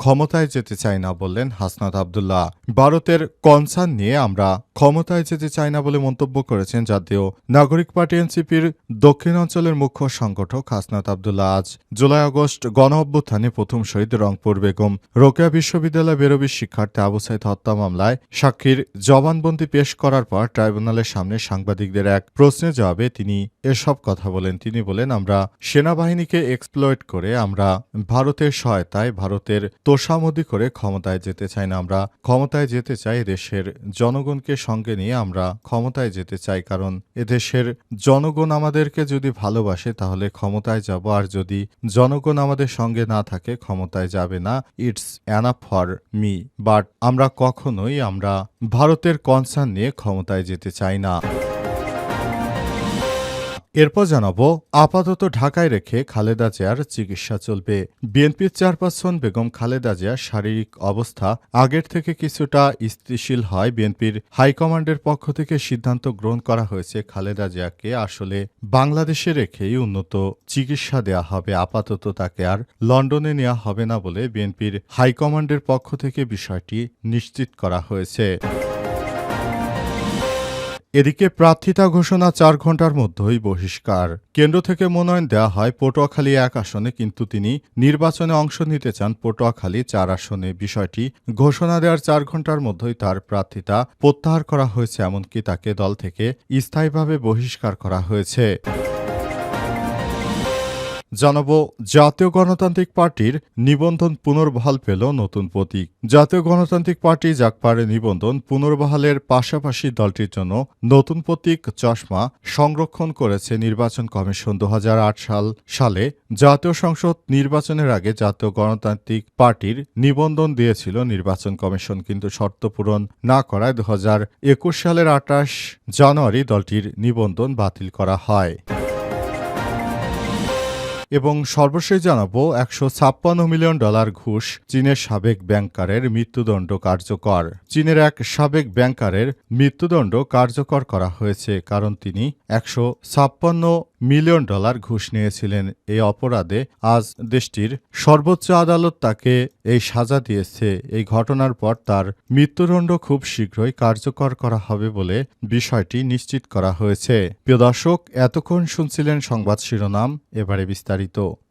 ক্ষমতায় যেতে চাই না বললেন হাসনাত আবদুল্লাহ। ভারতের কনসার্ন নিয়ে আমরা ক্ষমতায় যেতে চাই না বলে মন্তব্য করেছেন জাতীয় নাগরিক পার্টি এনসিপির দক্ষিণ অঞ্চলের মুখ্য সংগঠক হাসনাত আবদুল্লাহ। আজ জুলাই আগস্ট গণ অভ্যুত্থানে প্রথম শহীদ রংপুর বেগম রোকেয়া বিশ্ববিদ্যালয় বেরোবি শিক্ষার্থী আবু সাইদ হত্যা মামলায় সাক্ষীর জবানবন্দি পেশ করার পর ট্রাইব্যুনালের সামনে সাংবাদিকদের এক প্রশ্নের জবাবে তিনি এসব কথা বলেন। তিনি বলেন, আমরা সেনাবাহিনীকে এক্সপ্লয়েট করে আমরা ভারতের সহায়তায় ভারতের তোষামদি করে ক্ষমতায় যেতে চাই না আমরা। ক্ষমতায় যেতে চাই দেশের জনগণকে সঙ্গে নিয়ে আমরা ক্ষমতায় যেতে চাই, কারণ এদেশের জনগণ আমাদেরকে যদি ভালোবাসে তাহলে ক্ষমতায় যাব, আর যদি জনগণ আমাদের সঙ্গে না থাকে ক্ষমতায় যাবে না। It's enough for me but আমরা কখনোই আমরা ভারতের কনসার্ন নিয়ে ক্ষমতায় যেতে চাই না। এরপর জানাব, আপাতত ঢাকায় রেখে খালেদা জিয়ার চিকিৎসা চলবে। বিএনপির চেয়ারপারসন বেগম খালেদা জিয়ার শারীরিক অবস্থা আগের থেকে কিছুটা স্থিতিশীল হয়। বিএনপির হাইকমান্ডের পক্ষ থেকে সিদ্ধান্ত গ্রহণ করা হয়েছে খালেদা জিয়াকে আসলে বাংলাদেশে রেখেই উন্নত চিকিৎসা দেয়া হবে। আপাতত তাকে আর লন্ডনে নেওয়া হবে না বলে বিএনপির হাইকমান্ডের পক্ষ থেকে বিষয়টি নিশ্চিত করা হয়েছে। এদিকে প্রার্থিতা ঘোষণা চার ঘণ্টার মধ্যেই বহিষ্কার। কেন্দ্র থেকে মনোনয়ন দেওয়া হয় পটুয়াখালী এক আসনে, কিন্তু তিনি নির্বাচনে অংশ নিতে চান পটুয়াখালী চার আসনে। বিষয়টি ঘোষণা দেওয়ার চার ঘণ্টার মধ্যেই তার প্রার্থিতা প্রত্যাহার করা হয়েছে, এমনকি তাকে দল থেকে স্থায়ীভাবে বহিষ্কার করা হয়েছে। জানাব, জাতীয় গণতান্ত্রিক পার্টির নিবন্ধন পুনর্বহাল পেল নতুন প্রতীক। জাতীয় গণতান্ত্রিক পার্টি জাকপারে নিবন্ধন পুনর্বহালের পাশাপাশি দলটির জন্য নতুন প্রতীক চশমা সংরক্ষণ করেছে নির্বাচন কমিশন দুহাজার আট সাল, সালে জাতীয় সংসদ নির্বাচনের আগে জাতীয় গণতান্ত্রিক পার্টির নিবন্ধন দিয়েছিল নির্বাচন কমিশন, কিন্তু শর্ত পূরণ না করায় দু হাজার একুশ সালের আটাশ জানুয়ারি দলটির নিবন্ধন বাতিল করা হয়। এবং সর্বশেষ জানাব একশো ছাপ্পান্ন মিলিয়ন ডলার ঘুষ চীনের সাবেক ব্যাংকারের মৃত্যুদণ্ড কার্যকর। চীনের এক সাবেক ব্যাংকারের মৃত্যুদণ্ড কার্যকর করা হয়েছে, কারণ তিনি একশো ছাপ্পান্ন মিলিয়ন ডলার ঘুষ নিয়েছিলেন এই অপরাধে। আজ দেশটির সর্বোচ্চ আদালত তাকে এই সাজা দিয়েছে। এই ঘটনার পর তার মৃত্যুদণ্ড খুব শীঘ্রই কার্যকর করা হবে বলে বিষয়টি নিশ্চিত করা হয়েছে। প্রিয় দর্শক, এতক্ষণ শুনছিলেন সংবাদ শিরোনাম, এবারে বিস্তারিত।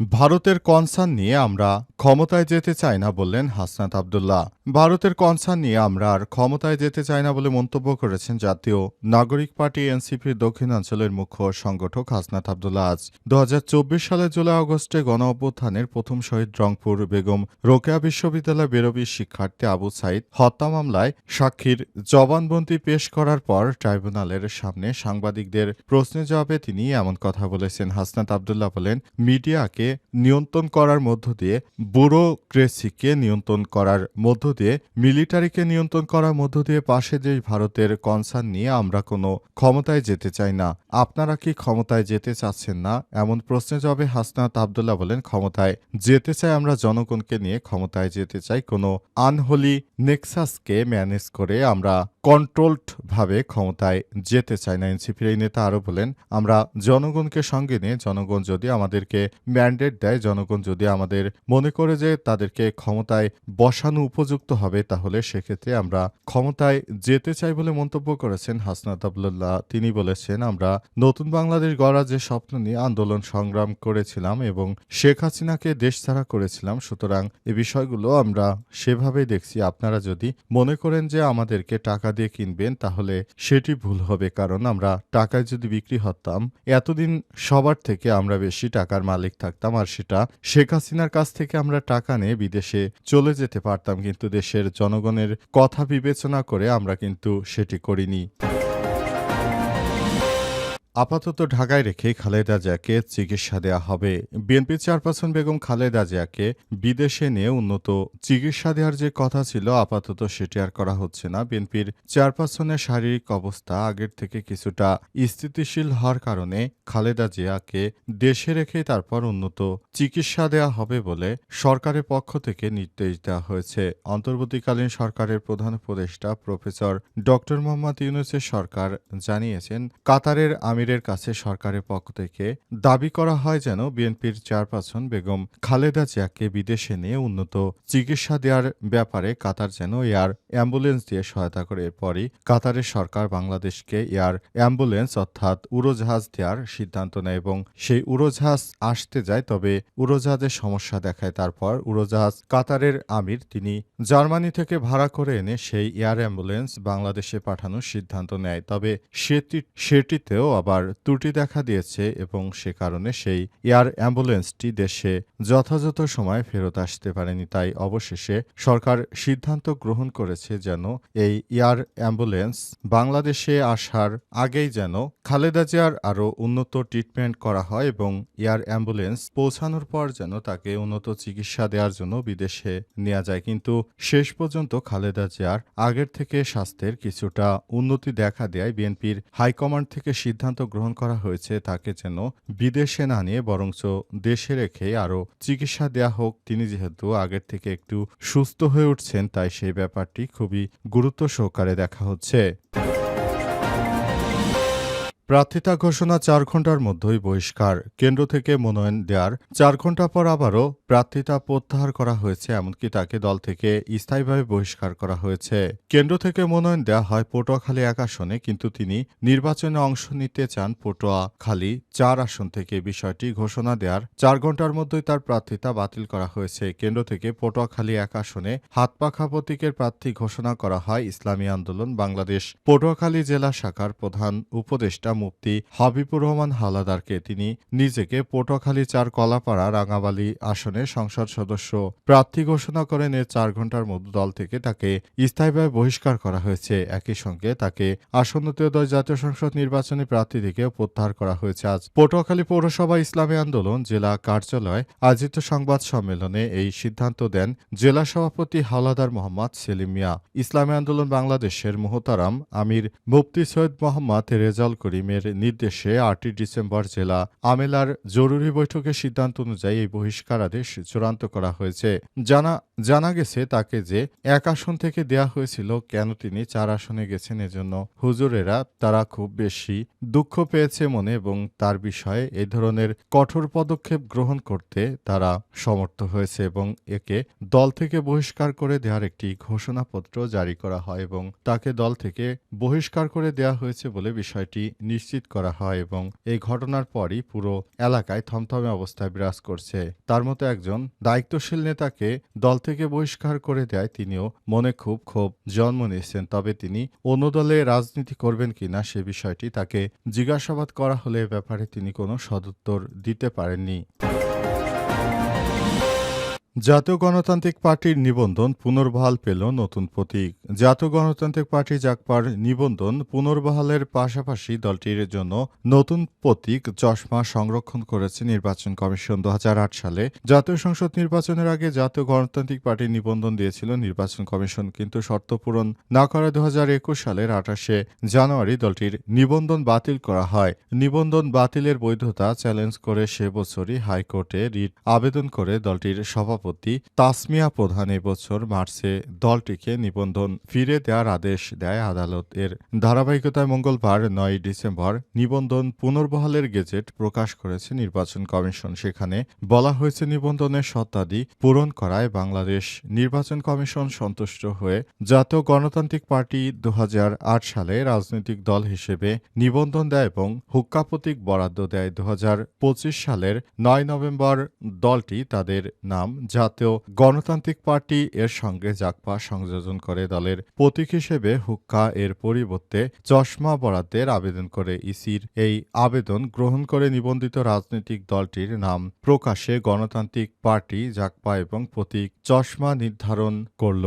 ভারতের কনসার্ন নিয়ে আমরা ক্ষমতায় যেতে চাই না বললেন হাসনাত আবদুল্লাহ। ভারতের কনসার্ন নিয়ে আমরা আর ক্ষমতায় যেতে চাই না বলে মন্তব্য করেছেন জাতীয় নাগরিক পার্টি এনসিপির দক্ষিণাঞ্চলের মুখ্য সংগঠক হাসনাত আবদুল্লাহ আজ। দু হাজার চব্বিশ সালের জুলাই আগস্টে গণ অভ্যুত্থানের প্রথম শহীদ রংপুর বেগম রোকেয়া বিশ্ববিদ্যালয় বেরোবি শিক্ষার্থী আবু সাইদ হত্যা মামলায় সাক্ষীর জবানবন্দি পেশ করার পর ট্রাইব্যুনালের সামনে সাংবাদিকদের প্রশ্নের জবাবে তিনি এমন কথা বলেছেন। হাসনাত আবদুল্লাহ বলেন, মিডিয়াকে নিয়ন্ত্রণ করার মধ্য দিয়ে ব্যুরোক্রেসিকে নিয়ন্ত্রণ করার মধ্য দিয়ে, মিলিটারিকে নিয়ন্ত্রণ করার মধ্য দিয়ে পাশে দেশ ভারতের কনসার্ন নিয়ে আমরা কোনো ক্ষমতায় যেতে চাই না। আপনারা কি ক্ষমতায় যেতে চাচ্ছেন না? এমন প্রশ্নে জবাবে হাসনাত আবদুল্লাহ বলেন, ক্ষমতায় যেতে চাই আমরা জনগণকে নিয়ে, ক্ষমতায় যেতে চাই কোনো আনহোলি নেক্সাসকে ম্যানেজ করে আমরা কন্ট্রোলড ভাবে ক্ষমতায় যেতে চাই না। এনসিপির এই নেতা আরও বলেন, আমরা জনগণকে সঙ্গে নিয়ে, জনগণ যদি আমাদেরকে ম্যানেজ ম্যান্ডেট দেয় জনগণ যদি আমাদের মনে করে যে তাদেরকে ক্ষমতায় বসানো উপযুক্ত হবে, তাহলে সেক্ষেত্রে আমরা ক্ষমতায় যেতে চাই বলে মন্তব্য করেছেন হাসনাত আবদুল্লাহ। তিনি বলেছেন, আমরা নতুন বাংলাদেশ গড়ার যে স্বপ্ন নিয়ে আন্দোলন সংগ্রাম করেছিলাম এবং শেখ হাসিনাকে দেশ ছাড়া করেছিলাম, সুতরাং এ বিষয়গুলো আমরা সেভাবেই দেখছি। আপনারা যদি মনে করেন যে আমাদেরকে টাকা দিয়ে কিনবেন, তাহলে সেটি ভুল হবে, কারণ আমরা টাকায় যদি বিক্রি হতাম, এতদিন সবার থেকে আমরা বেশি টাকার মালিক থাকতাম। আর সেটা। শেখ হাসিনার কাছ থেকে আমরা টাকা নিয়ে বিদেশে চলে যেতে পারতাম, কিন্তু দেশের জনগণের কথা বিবেচনা করে আমরা কিন্তু সেটি করিনি। আপাতত ঢাকায় রেখে খালেদা জিয়াকে চিকিৎসা দেওয়া হবে। বিএনপি চেয়ারপারসন বেগম খালেদা জিয়াকে বিদেশে নিয়ে উন্নত চিকিৎসা দেওয়ার যে কথা ছিল, আপাতত সেটি আর করা হচ্ছে না। বিএনপির চেয়ারপারসনের শারীরিক অবস্থা আগের থেকে কিছুটা স্থিতিশীল হওয়ার কারণে খালেদা জিয়াকে দেশে রেখে তারপর উন্নত চিকিৎসা দেওয়া হবে বলে সরকারের পক্ষ থেকে নির্দেশ দেওয়া হয়েছে। অন্তর্বর্তীকালীন সরকারের প্রধান উপদেষ্টা প্রফেসর ডক্টর মোহাম্মদ ইউনুসের সরকার জানিয়েছেন, কাতারের আমিরের কাছে সরকারের পক্ষ থেকে দাবি করা হয় যেন বিএনপির চেয়ারপারসন বেগম খালেদা জিয়াকে বিদেশে নিয়ে উন্নত চিকিৎসা দেওয়ার ব্যাপারে কাতার যেন এয়ার অ্যাম্বুলেন্স দিয়ে সহায়তা করে। এরপরই কাতারের সরকার বাংলাদেশকে এয়ার অ্যাম্বুলেন্স অর্থাৎ উড়োজাহাজ দেওয়ার সিদ্ধান্ত নেয় এবং সেই উড়োজাহাজ আসতে যায়, তবে উড়োজাহাজের সমস্যা দেখায়। তারপর উড়োজাহাজ কাতারের আমির, তিনি জার্মানি থেকে ভাড়া করে এনে সেই এয়ার অ্যাম্বুলেন্স বাংলাদেশে পাঠানোর সিদ্ধান্ত নেয়। তবে সেটি সেটিতেও আবার ত্রুটি দেখা দিয়েছে এবং সে কারণে সেই এয়ার অ্যাম্বুলেন্সটি দেশে যথাযথ সময় ফেরত আসতে পারেনি। তাই অবশেষে সরকার সিদ্ধান্ত গ্রহণ করেছে যেন এই এয়ার অ্যাম্বুলেন্স বাংলাদেশে আসার আগেই যেন খালেদা জিয়ার আরও উন্নত ট্রিটমেন্ট করা হয় এবং এয়ার অ্যাম্বুলেন্স পৌঁছানোর পর যেন তাকে উন্নত চিকিৎসা দেওয়ার জন্য বিদেশে নেওয়া যায়। কিন্তু শেষ পর্যন্ত খালেদা জিয়ার আগের থেকে স্বাস্থ্যের কিছুটা উন্নতি দেখা দেয় বিএনপির হাইকমান্ড থেকে সিদ্ধান্ত গ্রহণ করা হয়েছে তাকে যেন বিদেশে না নিয়ে বরঞ্চ দেশে রেখে আরও চিকিৎসা দেয়া হোক। তিনি যেহেতু আগের থেকে একটু সুস্থ হয়ে উঠছেন, তাই সেই ব্যাপারটি খুবই গুরুত্ব সহকারে দেখা হচ্ছে। প্রার্থিতা ঘোষণা চার ঘণ্টার মধ্যেই বহিষ্কার। কেন্দ্র থেকে মনোনয়ন দেওয়ার চার ঘণ্টা পর আবারও প্রার্থিতা প্রত্যাহার করা হয়েছে, এমনকি তাকে দল থেকে স্থায়ীভাবে বহিষ্কার করা হয়েছে। কেন্দ্র থেকে মনোনয়ন দেওয়া হয় পটুয়াখালী এক আসনে, কিন্তু তিনি নির্বাচনে অংশ নিতে চান পটুয়াখালী চার আসন থেকে। বিষয়টি ঘোষণা দেওয়ার চার ঘণ্টার মধ্যেই তার প্রার্থিতা বাতিল করা হয়েছে। কেন্দ্র থেকে পটুয়াখালী এক আসনে হাতপাখা প্রতীকের প্রার্থী ঘোষণা করা হয়, ইসলামী আন্দোলন, বাংলাদেশ পটুয়াখালী জেলা শাখার প্রধান উপদেষ্টা মুফতি হাবিবুর রহমান হালাদারকে তিনি নিজেকে পটুয়াখালী চার কলাপাড়া রাঙাবালি আসনে সংসদ সদস্য প্রার্থী ঘোষণা করেন। এর চার ঘণ্টার মধ্যে দল থেকে তাকে স্থায়ীভাবে বহিষ্কার করা হয়েছে। একই সঙ্গে তাকে আসন্ন ত্রয়োদশ জাতীয় সংসদ নির্বাচনী প্রার্থী থেকে প্রত্যাহার করা হয়েছে। আজ পটুয়াখালী পৌরসভা ইসলামী আন্দোলন জেলা কার্যালয় আয়োজিত সংবাদ সম্মেলনে এই সিদ্ধান্ত দেন জেলা সভাপতি হাওলাদার মোহাম্মদ সেলিম মিয়া। ইসলামী আন্দোলন বাংলাদেশের মোহতারাম আমির মুফতি সৈয়দ মোহাম্মদ রেজাল করিমের নির্দেশে আটই ডিসেম্বর জেলা আমেলার জরুরি বৈঠকের সিদ্ধান্ত অনুযায়ী এই বহিষ্কারাদেশ চূড়ান্ত করা হয়েছে। জানা জানা গেছে তাকে যে এক আসন থেকে দেয়া হয়েছিল, কেন তিনি চার আসনে গেছেন এজন্য হুজুরেরা তারা খুব বেশি দুঃখ পেয়েছে মনে এবং তার বিষয়ে এই ধরনের কঠোর পদক্ষেপ গ্রহণ করতে তারা সমর্থ হয়েছে এবং একে দল থেকে বহিষ্কার করে দেওয়ার একটি ঘোষণাপত্র জারি করা হয় এবং তাকে দল থেকে বহিষ্কার করে দেওয়া হয়েছে বলে বিষয়টি নিশ্চিত করা হয় এবং এই ঘটনার পরই পুরো এলাকায় থমথমে অবস্থায় বিরাজ করছে। তার মতো একজন দায়িত্বশীল নেতাকে দল থেকে বহিষ্কার করে দেয় তিনিও মনে খুব ক্ষোভ জন্ম নিয়েছেন, তবে তিনি অন্য দলে রাজনীতি করবেন কিনা সে বিষয়টি তাকে জিজ্ঞাসাবাদ করা হলে ব্যাপারে তিনি কোনো সদুত্তর দিতে পারেননি। জাতীয় গণতান্ত্রিক পার্টির নিবন্ধন পুনর্বহাল পেল নতুন প্রতীক। জাতীয় গণতান্ত্রিক পার্টি জাকপার নিবন্ধন পুনর্বহালের পাশাপাশি দলটির জন্য নতুন প্রতীক চশমা সংরক্ষণ করেছে নির্বাচন কমিশন দু সালে। জাতীয় সংসদ নির্বাচনের আগে জাতীয় গণতান্ত্রিক পার্টি নিবন্ধন দিয়েছিল নির্বাচন কমিশন, কিন্তু শর্ত পূরণ না করে দু সালের আঠাশে জানুয়ারি দলটির নিবন্ধন বাতিল করা হয়। নিবন্ধন বাতিলের বৈধতা চ্যালেঞ্জ করে সে বছরই হাইকোর্টে রিট আবেদন করে দলটির সভাপতি সভাপতি তাসমিয়া প্রধান এবছর মার্চে দলটিকে নিবন্ধন ফিরে দেওয়ার আদেশ দেয় আদালত। এর ধারাবাহিকতায় মঙ্গলবার নয় ডিসেম্বর নিবন্ধন পুনর্বহালের গেজেট প্রকাশ করেছে নির্বাচন কমিশন। সেখানে বলা হয়েছে নিবন্ধনের শর্তাদি পূরণ করায় বাংলাদেশ নির্বাচন কমিশন সন্তুষ্ট হয়ে জাতীয় গণতান্ত্রিক পার্টি দু হাজার আট সালে রাজনৈতিক দল হিসেবে নিবন্ধন দেয় এবং হুক্কা প্রতীক বরাদ্দ দেয়। দু হাজার পঁচিশ সালের নয় নভেম্বর দলটি তাদের নাম জাতীয় গণতান্ত্রিক পার্টি এর সঙ্গে জাকপা সংযোজন করে দলের প্রতীক হিসেবে হুক্কা এর পরিবর্তে চশমা বরাদ্দের আবেদন করে ইসির এই আবেদন গ্রহণ করে নিবন্ধিত রাজনৈতিক দলটির নাম প্রকাশে গণতান্ত্রিক পার্টি জাকপা এবং প্রতীক চশমা নির্ধারণ করল।